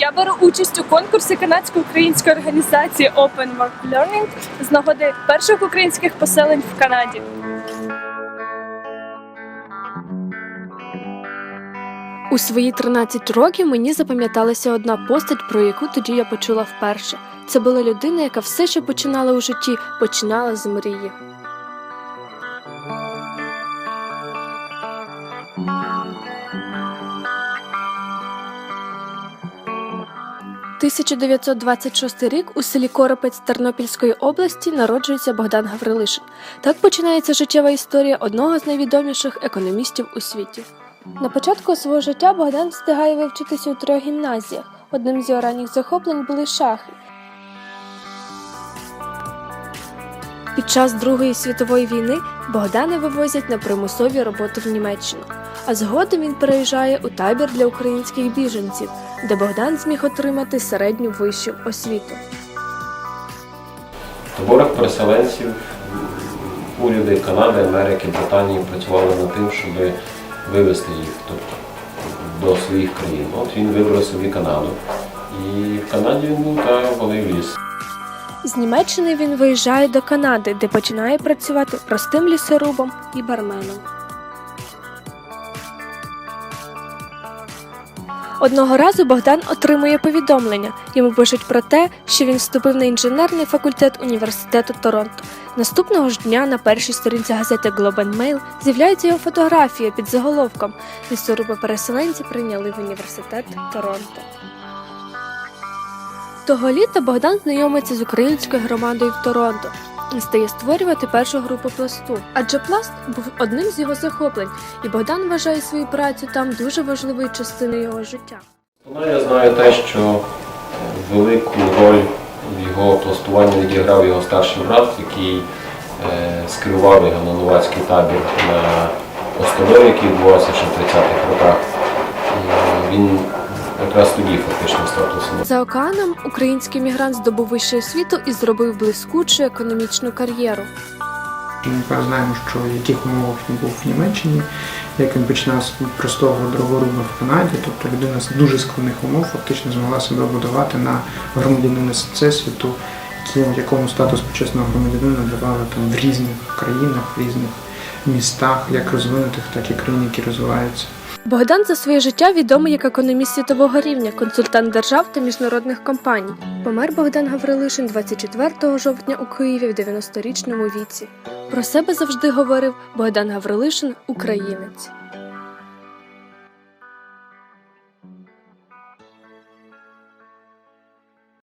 Я беру участь у конкурсі канадсько-української організації Open Work Learning з нагоди перших українських поселень в Канаді. У свої 13 років мені запам'яталася одна постать, про яку тоді я почула вперше. Це була людина, яка все, що починала у житті, починала з мрії. – 1926 рік у селі Коропець Тернопільської області народжується Богдан Гаврилишин. Так починається життєва історія одного з найвідоміших економістів у світі. На початку свого життя Богдан встигає вивчитися у трьох гімназіях. Одним з його ранніх захоплень були шахи. Під час Другої світової війни Богдана вивозять на примусові роботи в Німеччину, а згодом він переїжджає у табір для українських біженців, де Богдан зміг отримати середню вищу освіту. Таборах переселенців уряди Канади, Америки, Британії працювали над тим, щоб вивезти їх тобто, до своїх країн. От він вибрав собі Канаду. І в Канаді він був та валив ліс. З Німеччини він виїжджає до Канади, де починає працювати простим лісорубом і барменом. Одного разу Богдан отримує повідомлення. Йому пишуть про те, що він вступив на інженерний факультет університету Торонто. Наступного ж дня на першій сторінці газети Globe Mail з'являється його фотографія під заголовком Лісоруби переселенці прийняли в університет Торонто. Того літа Богдан знайомиться з українською громадою в Торонто стає створювати першу групу пласту. Адже пласт був одним з його захоплень, і Богдан вважає свою працю там дуже важливою частиною його життя. Вона я знаю те, що велику роль в його пластуванні відіграв його старший брат, який е, скерував його на новацький табір на острові, який відбувався ще в 30-х роках. Він якраз тоді фактично став. За океаном український мігрант здобув вищу освіту і зробив блискучу економічну кар'єру. Ми знаємо, що в яких умовах він був в Німеччині, як він починав з простого дроворуба в Канаді, тобто людина з дуже складних умов фактично змогла себе будувати на громадянина всесвіту, якому статус почесного громадянина давали там в різних країнах, в різних містах, як розвинутих, так і країн, які розвиваються. Богдан за своє життя відомий як економіст світового рівня, консультант держав та міжнародних компаній. Помер Богдан Гаврилишин 24 жовтня у Києві в 90-річному віці. Про себе завжди говорив Богдан Гаврилишин українець.